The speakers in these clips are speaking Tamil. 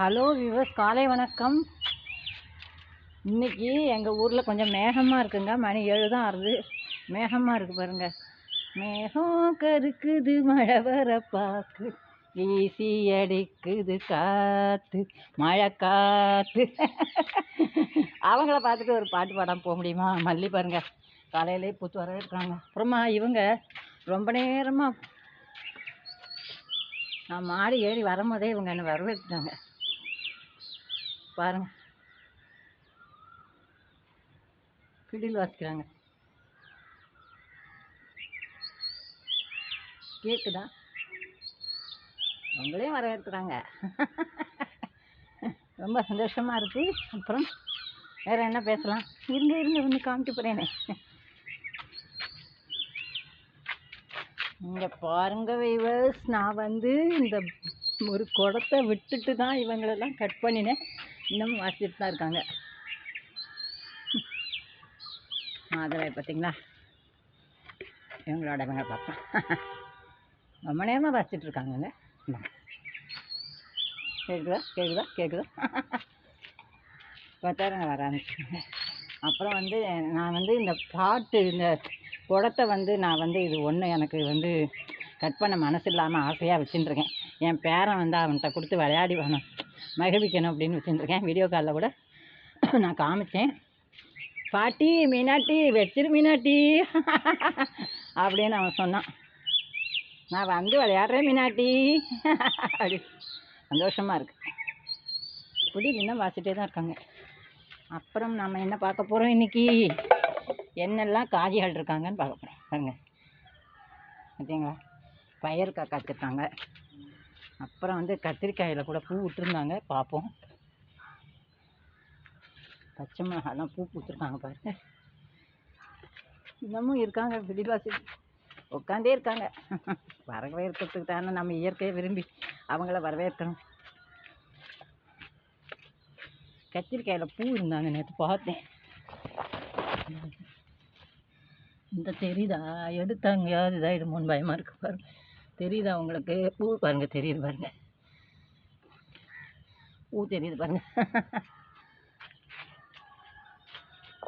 ஹலோ விவஸ் காலை வணக்கம். இன்னைக்கு எங்கள் ஊரில் கொஞ்சம் மேகமாக இருக்குங்க. மணி ஏழு தான் ஆறுது. மேகமாக இருக்குது பாருங்கள் மேகம் கருக்குது மழை வர பாக்கு. வீசி அடிக்குது காற்று மழை காற்று அவங்கள பார்த்துட்டு ஒரு பாட்டு பாடம் போக முடியுமா? மல்லி பாருங்கள் காலையிலே பூத்து வர இருக்காங்க. அப்புறமா இவங்க ரொம்ப நேரமாக நான் மாடி ஏறி வரும்போதே இவங்க என்னை வரவேற்றாங்க. பாருங்க. பிடில் வாசிக்கிறாங்க. கேக்குதா? அவங்களையும் வரவேற்கிறாங்க. ரொம்ப சந்தோஷமா இருக்கு. அப்புறம் வேற என்ன பேசலாம்? இருங்க இருங்க வந்து காமிட்டு போறேனே. இங்க பாருங்க வைவர்ஸ் நான் வந்து இந்த ஒரு குடத்தை விட்டுட்டு தான் இவங்களெல்லாம் கட் பண்ணினேன். இன்னமும் வாசிச்சுட்டு தான் இருக்காங்க. மாதவை பார்த்தீங்களா? இவங்களோட இவங்க பார்ப்போம் ரொம்ப நேரமாக வாசிச்சுட்டு இருக்காங்கங்க. கேட்குதா கேட்குதா கேட்குதா பார்த்தாருங்க வர ஆரம்பிச்சிட்டாங்க அப்புறம் வந்து நான் வந்து இந்த பாட்டு இந்த குடத்தை வந்து நான் வந்து இது ஒன்று எனக்கு வந்து கட் பண்ண மனசு இல்லாமல் ஆசையாக வச்சுட்டுருக்கேன் என் பேரன் வந்து அவன்கிட்ட கொடுத்து விளையாடி வேணும் மகிழ்விக்கணும் அப்படின்னு வச்சுருந்துருக்கேன். வீடியோ காலில் கூட நான் காமிச்சேன். பாட்டி மீனாட்டி வச்சிரு மீனாட்டி. அப்படின்னு அவன் சொன்னான். நான் வந்து விளையாடுறேன் மீனாட்டி. அப்படி சந்தோஷமாக இருக்கு. இப்படி இன்னும் வாசிட்டே தான் இருக்காங்க. அப்புறம் நம்ம என்ன பார்க்க போகிறோம் இன்றைக்கி என்னெல்லாம் காய்கள் இருக்காங்கன்னு பார்க்க போகிறோம் பாருங்க. பார்த்தீங்களா பயிர் காக்காச்சிருக்காங்க அப்புறம் வந்து கத்திரிக்காயில் கூட பூ விட்டுருந்தாங்க பார்ப்போம் பச்சை மிளகாலாம் பூ பூத்துருக்காங்க பாருங்க. இன்னமும் இருக்காங்க விடிவாசி உட்காந்தே இருக்காங்க. வரவேற்கிறதுக்கு தானே நம்ம இயற்கையை விரும்பி அவங்கள வரவேற்கணும். கத்திரிக்காயில் பூ இருந்தாங்க நேற்று பார்த்தேன். இந்த தெரியுதா? எடுத்தாங்கயாவது இதாகிடுமோன்னு பயமாக இருக்கு பாருங்க. தெரியுதா உங்களுக்கு? பூ பாருங்க தெரியுது பாருங்க. பூ தெரியுது பாருங்க.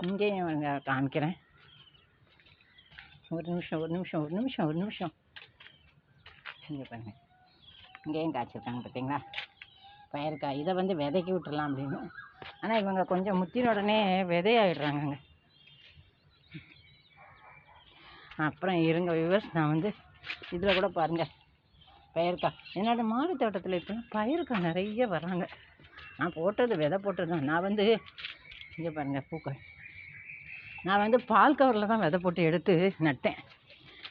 இங்கேயும் பாருங்க காமிக்கிறேன். ஒரு நிமிஷம் ஒரு நிமிஷம் ஒரு நிமிஷம் ஒரு நிமிஷம். இங்கே பாருங்க. இங்கேயும் காய்ச்சிருக்காங்க பார்த்தீங்களா? பயிர்க்காய் இதை வந்து விதைக்கி விட்டுடலாம் அப்படின்னு. ஆனால் இவங்க கொஞ்சம் முத்தின உடனே விதையாகிடுறாங்கங்க அப்புறம் இருங்க விவர்ஸ் நான் வந்து இதில் கூட பாருங்கள் பயிர்க்கா. என்னோட மாடி தோட்டத்தில் இப்போ பயிர்க்காய் நிறைய வராங்க. நான் போட்டது விதை போட்டது தான். நான் வந்து இங்கே பாருங்கள் பூக்கள். நான் வந்து பால் கவரில் தான் விதை போட்டு எடுத்து நட்டேன்.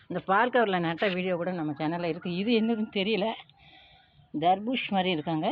இந்த பால் கவரில் நட்ட வீடியோ கூட நம்ம சேனலில் இருக்குது இது என்னதுன்னு தெரியல. தர்பூஷ் மாதிரி இருக்காங்க.